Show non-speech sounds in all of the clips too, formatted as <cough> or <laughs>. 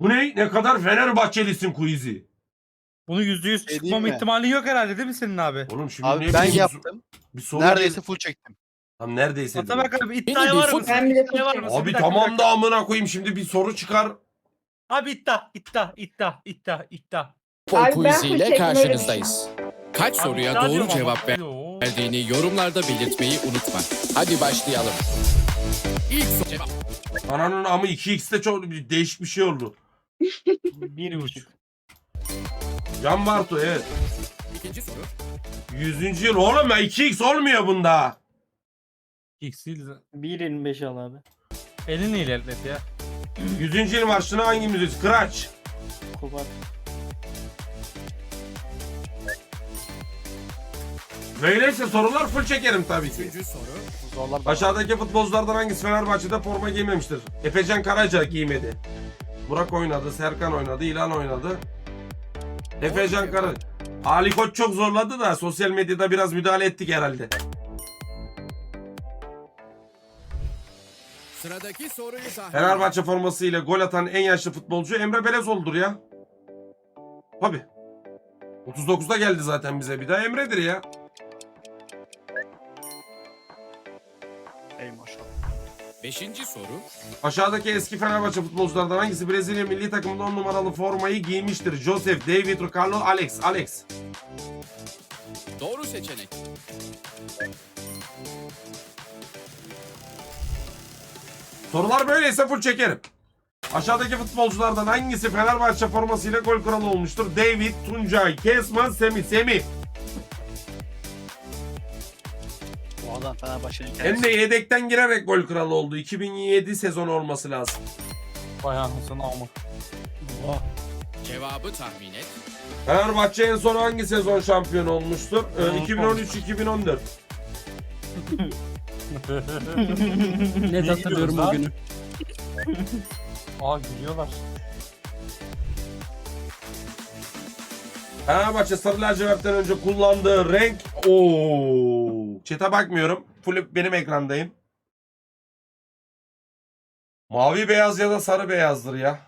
Bu ne? Ne kadar Fenerbahçelisin quiz'i. Bunu yüzde yüz Şey çıkmama diyeyim mi? ihtimalin yok herhalde değil mi senin abi? Oğlum şimdi Abi ne ben bileyim, yaptım. Bir soru Neredeyse full çektim. Tam neredeyse. dedim. Atabak abi iddiaya var mısın? Ben bile İddiaya var mısın? Bir Abi dakika, bir tamam dakika. da amına koyayım şimdi bir soru çıkar. Abi iddia, iddia, iddia, iddia, iddia. Abi ben ile karşınızdayız. Kaç Abi soruya iddia doğru diyorum ama. cevap ver- Alo. verdiğini yorumlarda belirtmeyi unutma. Hadi başlayalım. İlk soru cevap. Ananın amı 2x'te çok bir değişik bir şey oldu. Bir buçuk. Can Bartu evet. İkinci soru. 100. yıl oğlum ya 2x olmuyor bunda. X'il 1.25 al abi. elini ilerlet ya. 100. yıl marşını hangi müzik? Kıraç. Kubat. Böyleyse sorular full çekerim tabii ki. Üçüncü soru. Zorlar bana. Aşağıdaki futbolculardan hangisi Fenerbahçe'de forma giymemiştir? Efecan Karaca giymedi. Burak oynadı, Serkan oynadı, İlhan oynadı. Efecan Karaca. Ali Koç çok zorladı da sosyal medyada biraz müdahale ettik herhalde. Sıradaki soruyu tahmin Fenerbahçe formasıyla gol atan en yaşlı futbolcu Emre Belezoğlu'dur ya. Tabi. 39'da geldi zaten bize bir daha Emre'dir ya. Beşinci soru. Aşağıdaki eski Fenerbahçe futbolculardan hangisi Brezilya milli takımında 10 numaralı formayı giymiştir? Joseph, David, Ricardo, Alex. Alex. Doğru seçenek. Sorular böyleyse full çekerim. Aşağıdaki futbolculardan hangisi Fenerbahçe formasıyla gol kralı olmuştur? David, Tuncay, Kesman, Semih. Semih. Fenerbahçe'nin Hem kendisi. de yedekten girerek gol kralı oldu. 2007 sezonu olması lazım. Bayağı anasını alma. Cevabı tahmin et. Fenerbahçe en son hangi sezon şampiyon olmuştur? Ee, 2013-2014. <laughs> Net hatırlıyorum o günü. Aa gülüyorlar. Fenerbahçe sarı lacivertten önce kullandığı renk... Oo. Çete bakmıyorum. Full benim ekrandayım. Mavi beyaz ya da sarı beyazdır ya.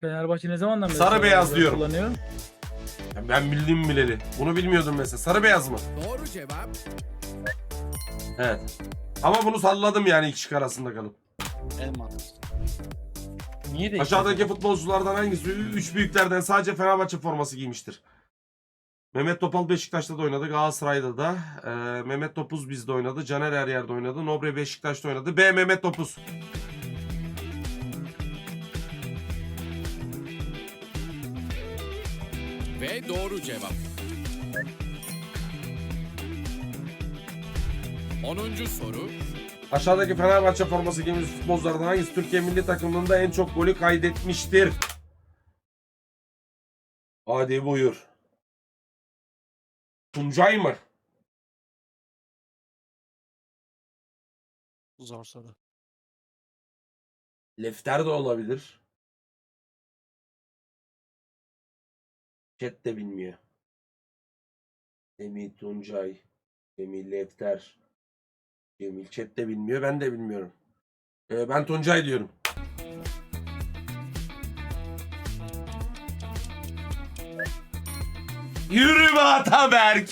Fenerbahçe ne zamandan beri Sarı sarı beyaz diyorum. kullanıyor? Ya Ben bildiğim bileli. Bunu bilmiyordum mesela. Sarı beyaz mı? Doğru cevap. Evet. Ama bunu salladım yani iki şık arasında kalıp. En mantıklısı. Niye de Aşağıdaki futbolculardan hangisi üç büyüklerden sadece Fenerbahçe forması giymiştir? Mehmet Topal Beşiktaş'ta da oynadı. Galatasaray'da da. Ee, Mehmet Topuz bizde oynadı. Caner her yerde oynadı. Nobre Beşiktaş'ta oynadı. B. Mehmet Topuz. Ve doğru cevap. Onuncu soru. Aşağıdaki Fenerbahçe forması giymiş futbolculardan hangisi Türkiye milli takımında en çok golü kaydetmiştir? Hadi buyur. Tuncay mı? Zor soru. Lefter de olabilir. Chat de bilmiyor. Semih Tuncay, Semih Lefter, Cemil Chat de bilmiyor. Ben de bilmiyorum. Ee, ben Tuncay diyorum. Yürü be Ataberk.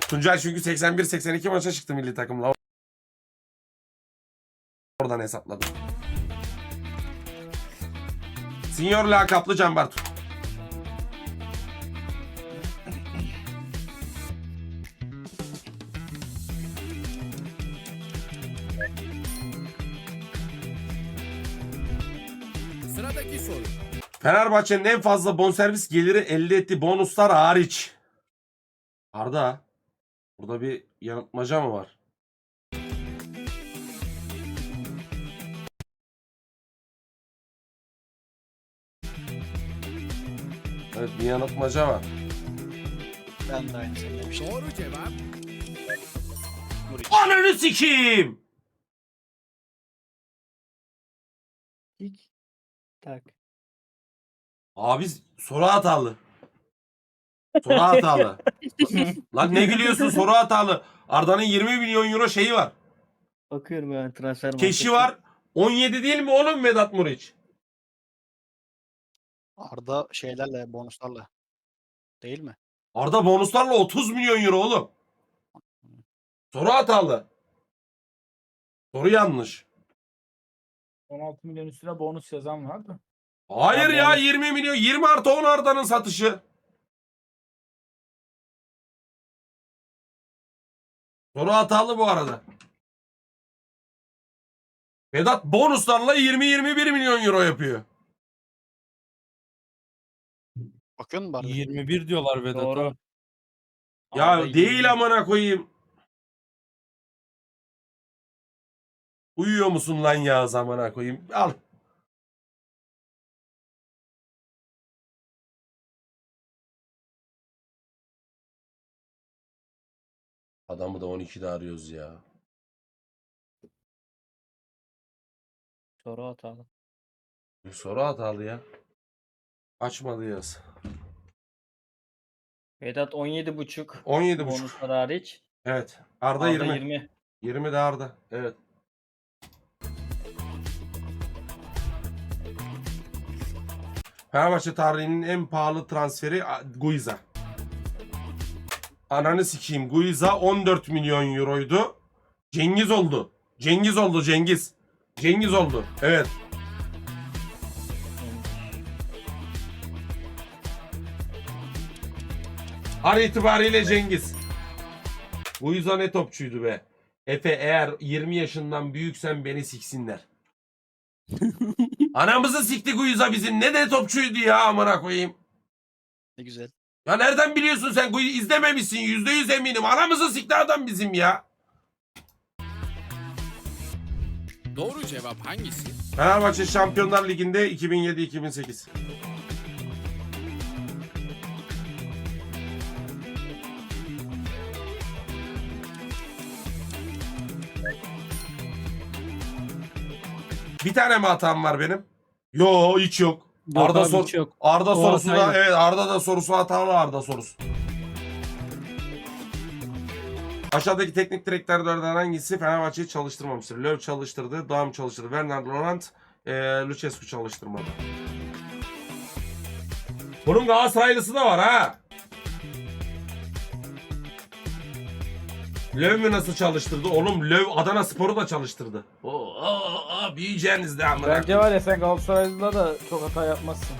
<laughs> Tuncay çünkü 81-82 maça çıktı milli takımla. Oradan hesapladım. Senior lakaplı Can Bartu. Sıradaki soru. Fenerbahçe'nin en fazla bonservis geliri elde ettiği bonuslar hariç. Arda. Burada bir yanıltmaca mı var? Evet bir yanıltmaca var. Ben de aynısını demiştim. Doğru cevap. Ananı sikeyim. Tik. Tak. Abi soru hatalı. Soru hatalı. <laughs> Lan ne gülüyorsun soru hatalı. Arda'nın 20 milyon euro şeyi var. Bakıyorum ben transfer Keşi markete. var. 17 değil mi oğlum Vedat Muriç? Arda şeylerle, bonuslarla. Değil mi? Arda bonuslarla 30 milyon euro oğlum. Soru hatalı. Soru yanlış. 16 milyon üstüne bonus yazan vardı. Hayır Ya ya bonus- 20 milyon. 20 artı 10 Arda'nın satışı. Soru hatalı bu arada. Vedat bonuslarla 20-21 milyon euro yapıyor. Bakıyor musun Arda? 21 diyorlar Vedat'a. Doğru. Ya Arda değil 20. amına koyayım. Uyuyor musun lan ya zamana koyayım? Al. Adamı da 12'de arıyoruz ya. Soru hatalı. Bir soru hatalı ya. Açmadı yaz. Vedat 17.5 17.5. bonuslar hariç. Evet. Arda, Arda 20. 20. 20 de Arda. Evet. Fenerbahçe tarihinin en pahalı transferi Guiza. Ananı sikeyim. Guiza 14 milyon euroydu. Cengiz oldu. Cengiz oldu Cengiz. Cengiz oldu. Evet. An itibariyle Cengiz. Guiza ne topçuydu be. Efe eğer 20 yaşından büyüksen beni siksinler. <laughs> Anamızı sikti Guiza bizim. Ne de topçuydu ya amına koyayım. Ne güzel. Ya nereden biliyorsun sen Guiza izlememişsin yüzde yüz eminim. Anamızı sikti adam bizim ya. Doğru cevap hangisi? Fenerbahçe Şampiyonlar Ligi'nde 2007-2008. Bir tane mi hatam var benim? Yo hiç yok. Yok Arda abi, sor hiç yok. Arda O sorusu da hataydı. evet Arda da sorusu hatalı Arda sorusu. Aşağıdaki teknik direktörlerden hangisi Fenerbahçe'yi çalıştırmamıştır? Löw çalıştırdı, Daum çalıştırdı, Bernard Laurent, e, Lucescu çalıştırmadı. Bunun Galatasaraylısı da var ha. Löw mü nasıl çalıştırdı? Oğlum Löw Adana Spor'u da çalıştırdı. Oo, oo, oo, büyüyeceğiniz de amına. Bence var ya sen Galatasaray'da da çok hata yapmazsın.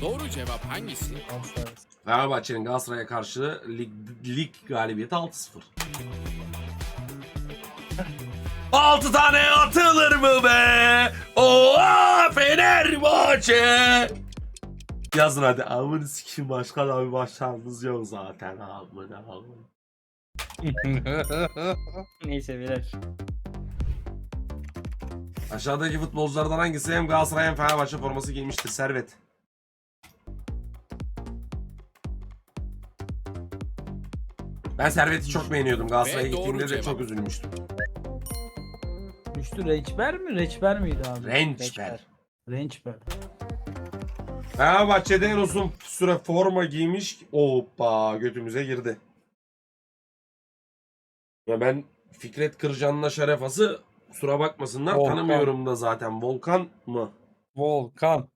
Doğru cevap hangisi? Galatasaray. Fenerbahçe'nin Galatasaray'a karşı lig, lig galibiyeti 6-0. 6 tane atılır mı be? Oha Fenerbahçe! Yazın hadi. Amını sikim başkan abi başarınız yok zaten amına amına. <laughs> Neyse beyler. Aşağıdaki futbolculardan hangisi hem Galatasaray hem Fenerbahçe forması giymiştir? Servet. Ben Servet'i çok beğeniyordum. Galatasaray'a Ve doğru gittiğinde de cevap. çok üzülmüştüm. Üçlü Rençber mi? Reçber miydi abi? Rençber. Rençber. Fenerbahçe'de en uzun süre forma giymiş. Hoppa götümüze girdi. Ya ben Fikret Kırcan'la Şerefas'ı kusura bakmasınlar Volkan. tanımıyorum da zaten. Volkan mı? Volkan.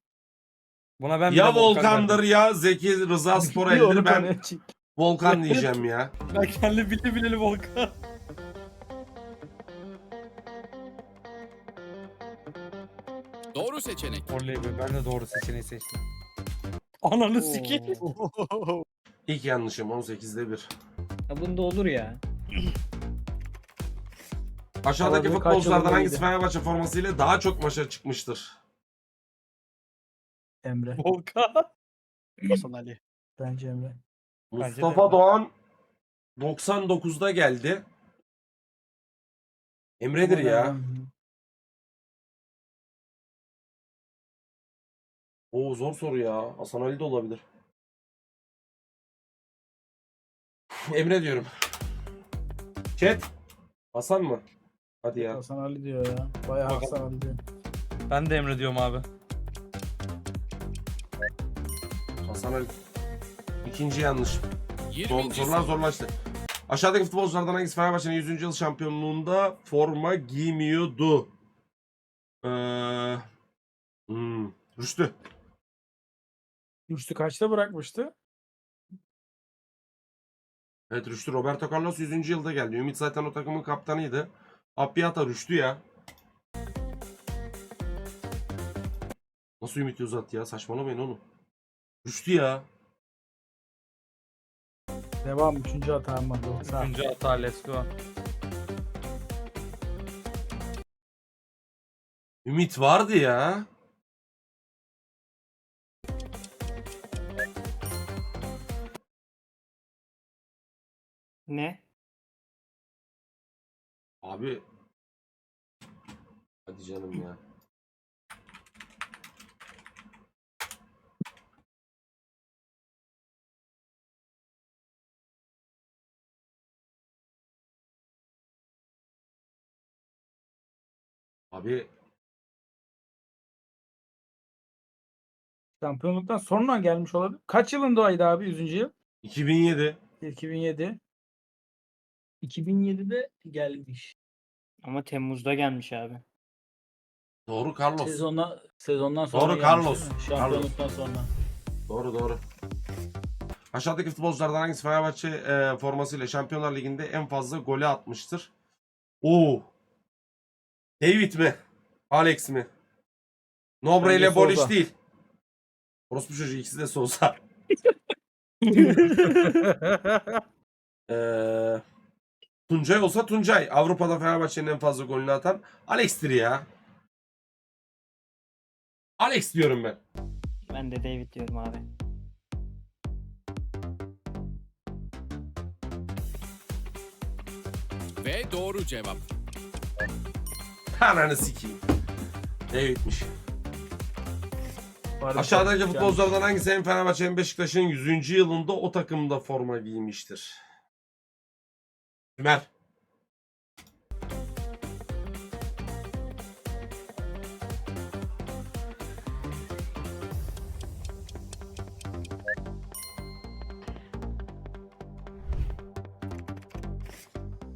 Buna ben ya Volkan Volkan'dır derdim. ya Zeki Rıza Bir Sporel'dir onu ben çık. Volkan <laughs> diyeceğim ya. Ben kendi bile bileli Volkan. Doğru seçenek. Oley be ben de doğru seçeneği seçtim. Ananı sikeyim. <laughs> İlk yanlışım 18'de 1. Ya bunda olur ya. <laughs> Aşağıdaki kaç futbolculardan yılında hangisi iyiydi? Fenerbahçe formasıyla daha çok maça çıkmıştır? Emre. Volkan. Hasan Ali. Bence Emre. Bence de. Mustafa Doğan 99'da geldi. Emre'dir ya. Oo zor soru ya. Hasan Ali de olabilir. Emre diyorum. Chat. Hasan mı? Hadi ya. Hasan Ali diyor ya. Bayağı Bakalım. Hasan Ali diyor. Ben de Emre diyorum abi. Hasan Ali. İkinci yanlış. Zor, 20. sorular soru. zorlaştı. Aşağıdaki futbolculardan hangisi Fenerbahçe'nin 100. yıl şampiyonluğunda forma giymiyordu? Ee, hmm, Rüştü. Rüştü kaçta bırakmıştı? Evet Rüştü. Roberto Carlos 100. yılda geldi. Ümit zaten o takımın kaptanıydı. Appiyata Rüştü ya. Nasıl Ümit Uzat ya? Saçmalamayın oğlum. Rüştü ya. Devam. Üçüncü hata mı? Yoksa Üçüncü hata let's go. Ümit vardı ya. Ne? Abi. Hadi canım ya. Abi şampiyonluktan sonra gelmiş olabilir. Kaç yılında oydu abi 100. yıl? 2007. 2007. 2007'de gelmiş. Ama Temmuz'da gelmiş abi. Doğru Carlos. Sezondan sezondan sonra Doğru, gelmiş Carlos. değil mi? Şampiyonluktan sonra. Doğru doğru. Aşağıdaki futbolculardan hangisi Fenerbahçe e, formasıyla Şampiyonlar Ligi'nde en fazla golü atmıştır? Oo. David mi? Alex mi? Nobre Bence ile Boliş Souza. değil. Orospu çocuğu ikisi de Souza. Ee, <laughs> <laughs> Tuncay olsa Tuncay. Avrupa'da Fenerbahçe'nin en fazla golünü atan Alex'tir ya. Alex diyorum ben. Ben de David diyorum abi. Ve doğru cevap. Ananı sikeyim. David'miş. Var Aşağıdaki futbolculardan hangisi hem Fenerbahçe hem Beşiktaş'ın 100. yılında o takımda forma giymiştir? Ömer.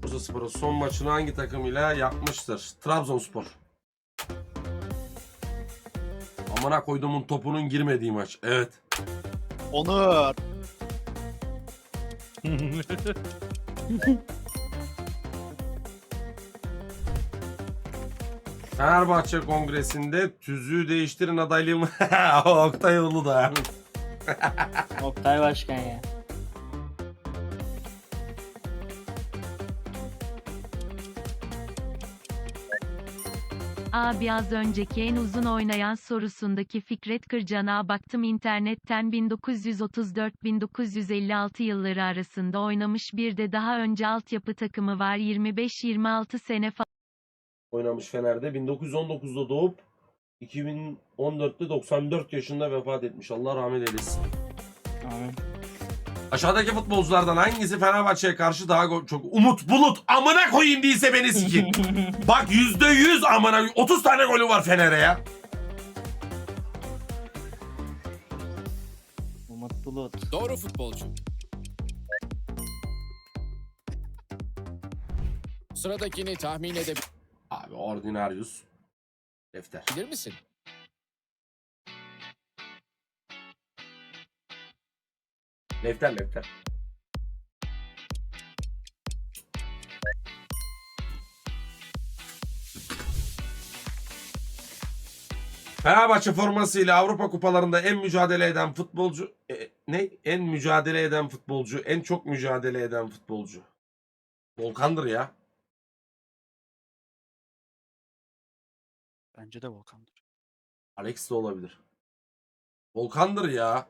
Bursaspor'un son maçını hangi takımıyla yapmıştır? Trabzonspor. Amına koyduğumun topunun girmediği maç. Evet. Onur. <laughs> Fenerbahçe Kongresi'nde tüzüğü değiştirin adaylığımı <laughs> Oktay Uludağ. Oktay Başkan ya. Abi az önceki en uzun oynayan sorusundaki Fikret Kırcan'a baktım internetten 1934-1956 yılları arasında oynamış bir de daha önce altyapı takımı var 25-26 sene Oynamış Fener'de. 1919'da doğup 2014'te 94 yaşında vefat etmiş. Allah rahmet eylesin. Amin. Aşağıdaki futbolculardan hangisi Fenerbahçe'ye karşı daha go- çok Umut Bulut amına koyayım değilse beni sikin. <laughs> Bak %100 amına 30 tane golü var Fener'e ya. Umut Bulut. Doğru futbolcu. Sıradakini tahmin edebilir Ordinarius. Defter. misin? Defter defter. Fenerbahçe formasıyla Avrupa kupalarında en mücadele eden futbolcu e, ne? En mücadele eden futbolcu, en çok mücadele eden futbolcu. Volkan'dır ya. Bence de Volkan'dır. Alex de olabilir. Volkan'dır ya.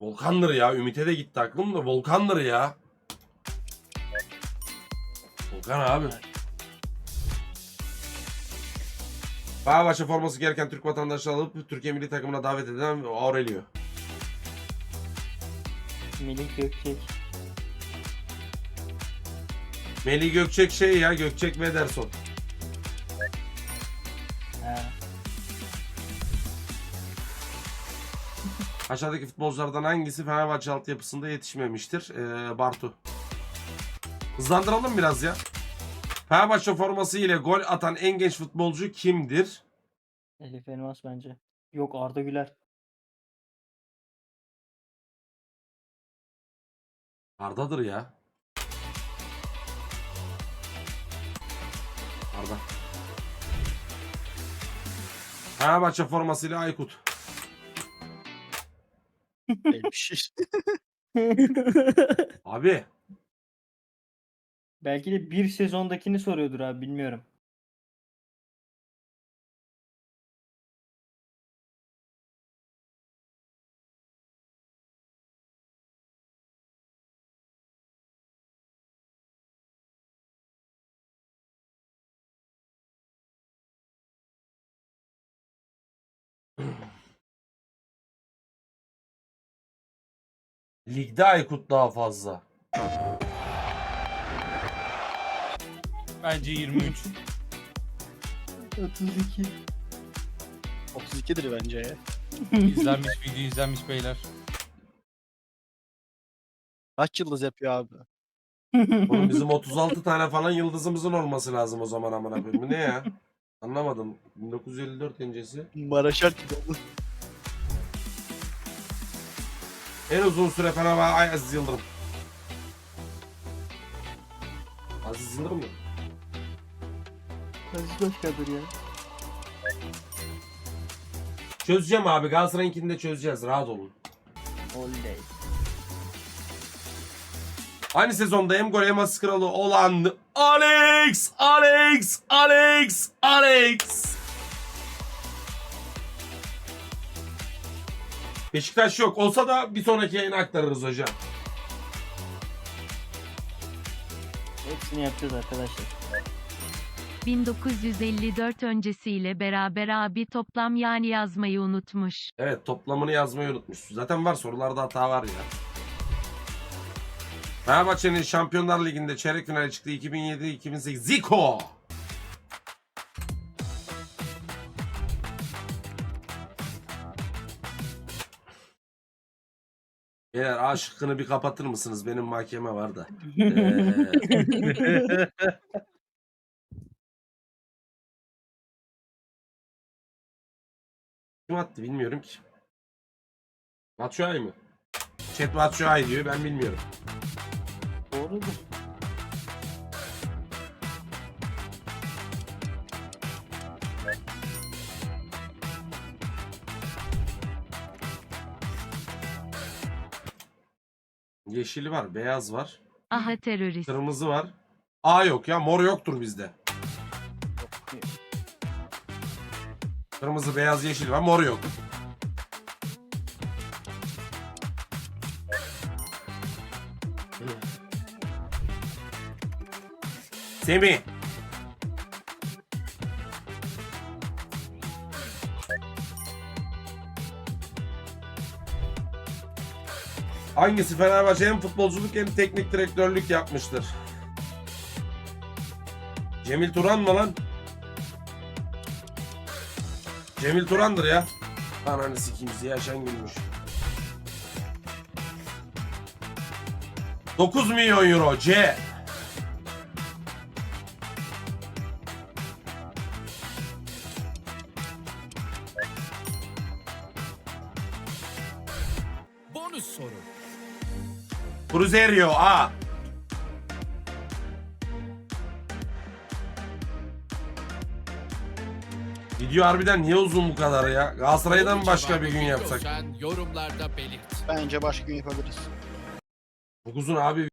Volkan'dır ya. Ümit'e de gitti aklım da Volkan'dır ya. Volkan abi. Fenerbahçe forması gereken Türk vatandaşı alıp Türkiye milli takımına davet eden Aurelio. Melih Gökçek. Melih Gökçek şey ya Gökçek Mederson. He. <laughs> Aşağıdaki futbolculardan hangisi Fenerbahçe altyapısında yetişmemiştir? Ee, Bartu. Hızlandıralım biraz ya. Fenerbahçe forması ile gol atan en genç futbolcu kimdir? Elif Elmas bence. Yok Arda Güler. Arda'dır ya. Arda. Fenerbahçe formasıyla Aykut. <laughs> Abi Belki de bir sezondakini soruyordur abi bilmiyorum. Ligde Aykut daha fazla. Bence 23. 32. 32'dir bence ya. İzlenmiş video izlenmiş beyler. Kaç yıldız yapıyor abi? Oğlum bizim 36 tane falan yıldızımızın olması lazım o zaman amına koyayım. Bu ne ya? Anlamadım. 1954 öncesi. Maraşar oldu. En uzun süre Fenerbahçe Aziz Yıldırım. Aziz Yıldırım mı? Aziz Başkan'dır ya. Çözeceğim abi. Galatasaray'ınkini de çözeceğiz. Rahat olun. Oley. Aynı sezonda hem gol hem asist kralı olan Alex, Alex, Alex, Alex. Beşiktaş yok. Olsa da bir sonraki yayına aktarırız hocam. Hepsini yapacağız arkadaşlar. 1954 öncesiyle beraber abi toplam yani yazmayı unutmuş. Evet toplamını yazmayı unutmuş. Zaten var sorularda hata var ya. Fenerbahçe'nin Şampiyonlar Ligi'nde çeyrek finale çıktığı 2007-2008 Zico. Beyler A şıkkını bir kapatır mısınız? Benim mahkeme var da. Ee, <laughs> kim attı bilmiyorum ki. Batshuayi mı? Chat Batshuayi diyor ben bilmiyorum. Doğrudur. Yeşili var, beyaz var, Aha terörist. kırmızı var. A yok ya, mor yoktur bizde. Kırmızı, beyaz, yeşil var, mor yok. Semih. Hangisi Fenerbahçe hem futbolculuk hem teknik direktörlük yapmıştır? Cemil Turan mı lan? Cemil Turan'dır ya. Ananı sikeyim Ziya Şengül'müş. 9 milyon euro C. Cruzeiro A. Video harbiden niye uzun bu kadar ya? Galatasaray'dan başka bir gün yapsak. biliyorsan Yorumlarda belirt. Bence başka gün yapabiliriz. Çok uzun abi